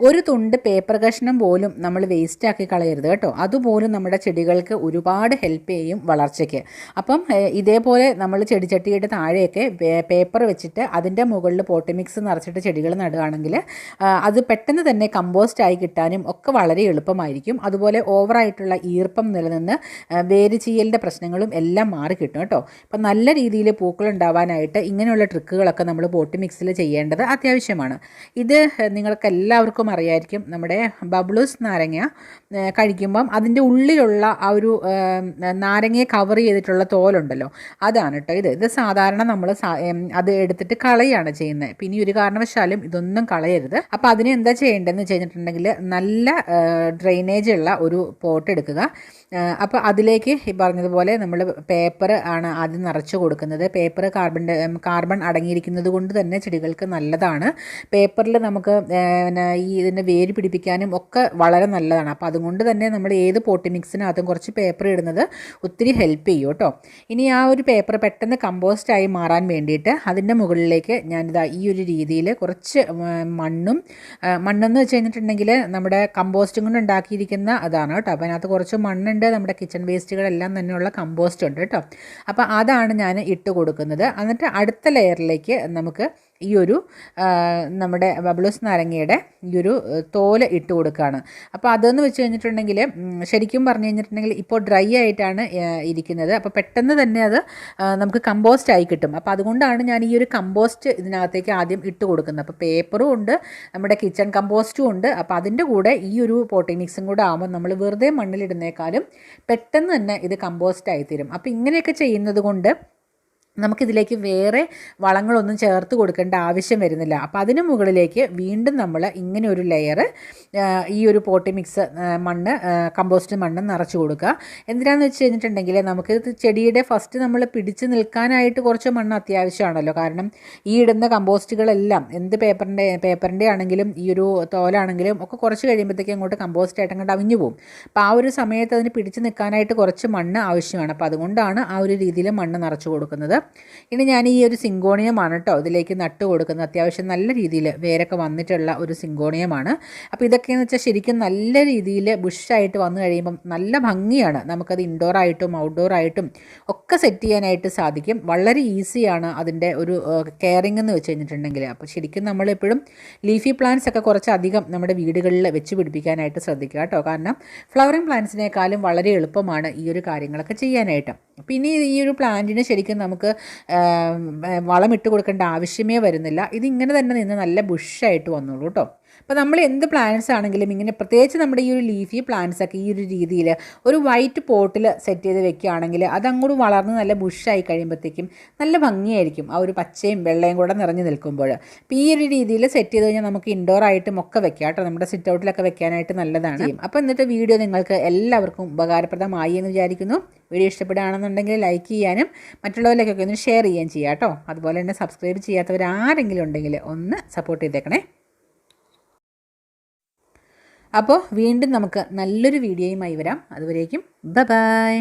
ഒരു തുണ്ട് പേപ്പർ കഷ്ണം പോലും നമ്മൾ വേസ്റ്റ് ആക്കി കളയരുത് കേട്ടോ. അതുപോലും നമ്മുടെ ചെടികൾക്ക് ഒരുപാട് ഹെൽപ്പ് ചെയ്യും വളർച്ചയ്ക്ക്. അപ്പം ഇതേപോലെ നമ്മൾ ചെടിച്ചട്ടിയുടെ താഴെയൊക്കെ പേപ്പർ വെച്ചിട്ട് അതിന്റെ മുകളിൽ പോട്ടി മിക്സ് നിറച്ചിട്ട് ചെടികൾ നടുകയാണെങ്കിൽ അത് പെട്ടെന്ന് തന്നെ കമ്പോസ്റ്റ് ആയി കിട്ടാനും ഒക്കെ വളരെ എളുപ്പമായിരിക്കും. അതുപോലെ ഓവറായിട്ടുള്ള ഈർപ്പം നിലനിന്ന് വേര് ചീയലിന്റെ പ്രശ്നങ്ങളും എല്ലാം മാറി കിട്ടും കേട്ടോ. അപ്പം നല്ല രീതിയിൽ പൂക്കൾ ഉണ്ടാവാനായിട്ട് ഇങ്ങനെയുള്ള ട്രിക്കുകളൊക്കെ നമ്മൾ പോട്ടി മിക്സിൽ ചെയ്യേണ്ടത് അത്യാവശ്യമാണ്. ഇത് നിങ്ങൾക്ക് എല്ലാവർക്കും അറിയായിരിക്കും നമ്മുടെ ബബ്ലൂസ് നാരങ്ങ കഴിക്കുമ്പം അതിന്റെ ഉള്ളിലുള്ള ആ ഒരു നാരങ്ങയെ കവർ ചെയ്തിട്ടുള്ള തോലുണ്ടല്ലോ അതാണ് കേട്ടോ ഇത്. ഇത് സാധാരണ നമ്മൾ അത് എടുത്തിട്ട് കളയാണ് ചെയ്യുന്നത്. പിന്നെ ഒരു കാരണവശാലും ഇതൊന്നും കളയരുത്. അപ്പോൾ അതിന് എന്താ ചെയ്യേണ്ടതെന്ന് വെച്ച് നല്ല ഡ്രെയിനേജ് ഉള്ള ഒരു പോട്ട് എടുക്കുക. അപ്പോൾ അതിലേക്ക് ഈ പറഞ്ഞതുപോലെ നമ്മൾ പേപ്പർ ആണ് ആദ്യം നിറച്ച് കൊടുക്കുന്നത്. പേപ്പർ കാർബൺ കാർബൺ അടങ്ങിയിരിക്കുന്നത് കൊണ്ട് തന്നെ ചെടികൾക്ക് നല്ലതാണ്. പേപ്പറിൽ നമുക്ക് പിന്നെ ഈ ഇതിന്റെ വേര് പിടിപ്പിക്കാനും ഒക്കെ വളരെ നല്ലതാണ്. അപ്പോൾ അതുകൊണ്ട് തന്നെ നമ്മൾ ഏത് പോട്ടി മിക്സിനകത്തും കുറച്ച് പേപ്പർ ഇടുന്നത് ഒത്തിരി ഹെൽപ്പ് ചെയ്യും കേട്ടോ. ഇനി ആ ഒരു പേപ്പർ പെട്ടെന്ന് കമ്പോസ്റ്റായി മാറാൻ വേണ്ടിയിട്ട് അതിന്റെ മുകളിലേക്ക് ഞാനിതാ ഈ ഒരു രീതിയിൽ കുറച്ച് മണ്ണും മണ്ണെന്ന് വെച്ച് കഴിഞ്ഞിട്ടുണ്ടെങ്കിൽ നമ്മുടെ കമ്പോസ്റ്റും കൊണ്ട് ഉണ്ടാക്കിയിരിക്കുന്ന അതാണ് കേട്ടോ. അപ്പോൾ അതിനകത്ത് കുറച്ച് മണ്ണുണ്ട് നമ്മുടെ കിച്ചൺ വേസ്റ്റുകളെല്ലാം തന്നെയുള്ള കമ്പോസ്റ്റ് ഉണ്ട് കേട്ടോ. അപ്പോൾ അതാണ് ഞാൻ ഇട്ട് കൊടുക്കുന്നത്. എന്നിട്ട് അടുത്ത ലെയറിലേക്ക് നമുക്ക് ഈ ഒരു നമ്മുടെ ബബ്ലൂസ് നാരങ്ങയുടെ ഈ ഒരു തോൽ ഇട്ട് കൊടുക്കുകയാണ് അപ്പോൾ അതെന്ന് വെച്ച് കഴിഞ്ഞിട്ടുണ്ടെങ്കിൽ ശരിക്കും പറഞ്ഞു കഴിഞ്ഞിട്ടുണ്ടെങ്കിൽ ഇപ്പോൾ ഡ്രൈ ആയിട്ടാണ് ഇരിക്കുന്നത്. അപ്പോൾ പെട്ടെന്ന് തന്നെ അത് നമുക്ക് കമ്പോസ്റ്റ് ആയി കിട്ടും. അപ്പോൾ അതുകൊണ്ടാണ് ഞാൻ ഈ ഒരു കമ്പോസ്റ്റ് ഇതിനകത്തേക്ക് ആദ്യം ഇട്ട് കൊടുക്കുന്നത്. അപ്പോൾ പേപ്പറും ഉണ്ട് നമ്മുടെ കിച്ചൺ കമ്പോസ്റ്റും ഉണ്ട്. അപ്പോൾ അതിന്റെ കൂടെ ഈ ഒരു പോട്ടി മിക്സും കൂടെ ആകുമ്പോൾ നമ്മൾ വെറുതെ മണ്ണിലിടുന്നേക്കാളും പെട്ടെന്ന് തന്നെ ഇത് കമ്പോസ്റ്റ് ആയി തീരും. അപ്പോൾ ഇങ്ങനെയൊക്കെ ചെയ്യുന്നത് കൊണ്ട് നമുക്കിതിലേക്ക് വേറെ വളങ്ങളൊന്നും ചേർത്ത് കൊടുക്കേണ്ട ആവശ്യം വരുന്നില്ല. അപ്പോൾ അതിന് മുകളിലേക്ക് വീണ്ടും നമ്മൾ ഇങ്ങനെ ഒരു ലെയർ ഈ ഒരു പോട്ടി മിക്സ് മണ്ണ് കമ്പോസ്റ്റ് മണ്ണ് നിറച്ച് കൊടുക്കുക എന്തിനാണെന്ന് വെച്ച് കഴിഞ്ഞിട്ടുണ്ടെങ്കിൽ നമുക്ക് ചെടിയുടെ ഫസ്റ്റ് നമ്മൾ പിടിച്ച് നിൽക്കാനായിട്ട് കുറച്ച് മണ്ണ് അത്യാവശ്യമാണല്ലോ. കാരണം ഈ ഇടുന്ന കമ്പോസ്റ്റുകളെല്ലാം എന്ത് പേപ്പറിന്റെ പേപ്പറിന്റെ ആണെങ്കിലും ഈ ഒരു തോലാണെങ്കിലും ഒക്കെ കുറച്ച് കഴിയുമ്പോഴത്തേക്കും അങ്ങോട്ട് കമ്പോസ്റ്റ് ആയിട്ട് അങ്ങോട്ട് അവിഞ്ഞു പോകും അപ്പോൾ ആ ഒരു സമയത്ത് അതിന് പിടിച്ച് നിൽക്കാനായിട്ട് കുറച്ച് മണ്ണ് ആവശ്യമാണ്. അപ്പോൾ അതുകൊണ്ടാണ് ആ ഒരു രീതിയിൽ മണ്ണ് നിറച്ച് കൊടുക്കുന്നത്. ഇനി ഞാൻ ഈ ഒരു സിങ്കോണിയമാണ് കേട്ടോ ഇതിലേക്ക് നട്ട് കൊടുക്കുന്നത്. അത്യാവശ്യം നല്ല രീതിയിൽ വേരൊക്കെ വന്നിട്ടുള്ള ഒരു സിങ്കോണിയമാണ്. അപ്പോൾ ഇതൊക്കെയെന്ന് വെച്ചാൽ ശരിക്കും നല്ല രീതിയിൽ ബുഷായിട്ട് വന്നു കഴിയുമ്പം നല്ല ഭംഗിയാണ്. നമുക്കത് ഇൻഡോർ ആയിട്ടും ഔട്ട്ഡോർ ആയിട്ടും ഒക്കെ സെറ്റ് ചെയ്യാനായിട്ട് സാധിക്കും. വളരെ ഈസിയാണ് അതിന്റെ ഒരു കെയറിംഗ് എന്ന് വെച്ച് കഴിഞ്ഞിട്ടുണ്ടെങ്കിൽ അപ്പോൾ ശരിക്കും നമ്മളെപ്പോഴും ലീഫി പ്ലാന്റ്സ് ഒക്കെ കുറച്ചധികം നമ്മുടെ വീടുകളിൽ വെച്ച് പിടിപ്പിക്കാനായിട്ട് ശ്രദ്ധിക്കുക കേട്ടോ കാരണം ഫ്ലവറിങ് പ്ലാന്റ്സിനേക്കാളും വളരെ എളുപ്പമാണ് ഈ ഒരു കാര്യങ്ങളൊക്കെ ചെയ്യാനായിട്ട്. പിന്നെ ഈ ഒരു പ്ലാന്റിന് ശരിക്കും നമുക്ക് വളമിട്ട് കൊടുക്കേണ്ട ആവശ്യമേ വരുന്നില്ല. ഇതിങ്ങനെ തന്നെ നിന്ന് നല്ല ബുഷായിട്ട് വന്നോളൂ കേട്ടോ. അപ്പോൾ നമ്മൾ എന്ത് പ്ലാന്റ്സ് ആണെങ്കിലും ഇങ്ങനെ പ്രത്യേകിച്ച് നമ്മുടെ ഈ ഒരു ലീഫി പ്ലാന്റ്സ് ഒക്കെ ഈ ഒരു രീതിയിൽ ഒരു വൈറ്റ് പോട്ടിൽ സെറ്റ് ചെയ്ത് വെക്കുകയാണെങ്കിൽ അതങ്ങോട്ട് വളർന്ന് നല്ല ബുഷായി കഴിയുമ്പോഴത്തേക്കും നല്ല ഭംഗിയായിരിക്കും ആ ഒരു പച്ചയും വെള്ളയും കൂടെ നിറഞ്ഞു നിൽക്കുമ്പോൾ. അപ്പോൾ ഈ ഒരു രീതിയിൽ സെറ്റ് ചെയ്ത് കഴിഞ്ഞാൽ നമുക്ക് ഇൻഡോർ ആയിട്ടും ഒക്കെ വെക്കാം കേട്ടോ. നമ്മുടെ സിറ്റ് ഔട്ടിലൊക്കെ വെക്കാനായിട്ട് നല്ലതാണ്. അപ്പോൾ എന്നിട്ട് വീഡിയോ നിങ്ങൾക്ക് എല്ലാവർക്കും ഉപകാരപ്രദമായി എന്ന് വിചാരിക്കുന്നു. വീഡിയോ ഇഷ്ടപ്പെടുകയാണെന്നുണ്ടെങ്കിൽ ലൈക്ക് ചെയ്യാനും മറ്റുള്ളവരിലേക്കൊക്കെ ഒന്ന് ഷെയർ ചെയ്യാൻ ചെയ്യാം കേട്ടോ. അതുപോലെ തന്നെ സബ്സ്ക്രൈബ് ചെയ്യാത്തവർ ആരെങ്കിലും ഉണ്ടെങ്കിൽ ഒന്ന് സപ്പോർട്ട് ചെയ്തേക്കണേ. അപ്പോൾ വീണ്ടും നമുക്ക് നല്ലൊരു വീഡിയോയുമായി വരാം. അതുവരേക്കും ബ ബായ്